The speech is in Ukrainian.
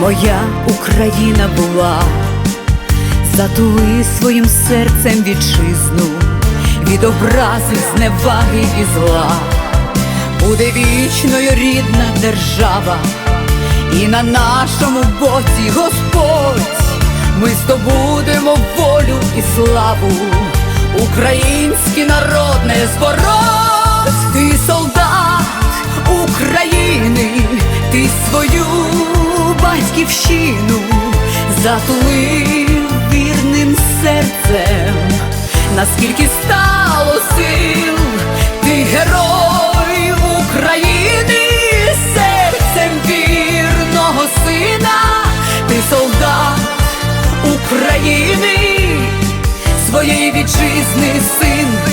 моя Україна була, затули своїм серцем вітчизну. Від образи, зневаги і зла, буде вічною рідна держава, і на нашому боці Господь, ми здобудемо волю і славу, український народ не збороть, батьківщину затулив вірним серцем, наскільки стало сил, ти герой України, серцем вірного сина, ти солдат України, своєї вітчизни син.